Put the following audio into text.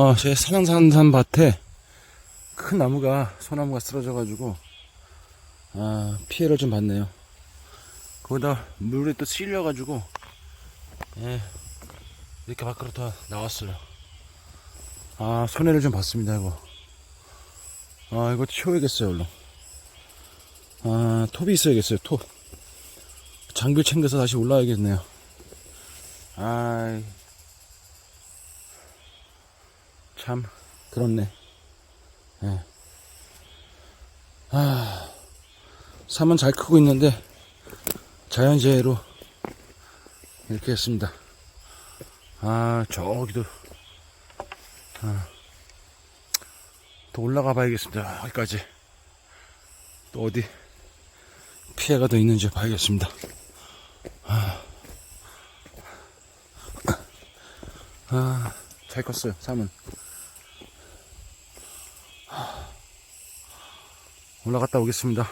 어, 제 산왕산산 밭에 큰 나무가, 소나무가 쓰러져가지고, 아, 피해를 좀 봤네요. 거기다 물에 또 실려가지고, 예, 이렇게 밖으로 다 나왔어요. 아, 손해를 좀 봤습니다, 이거. 아, 이거 치워야겠어요, 얼른. 아, 톱이 있어야겠어요, 톱. 장비 챙겨서 다시 올라와야겠네요. 아이. 참, 그렇네. 예. 아, 삶은 잘 크고 있는데, 자연재해로 이렇게 했습니다. 아, 저기도, 아, 또 올라가 봐야겠습니다. 여기까지. 또 어디 피해가 더 있는지 봐야겠습니다. 아, 잘 컸어요, 삶은. 올라갔다 오겠습니다.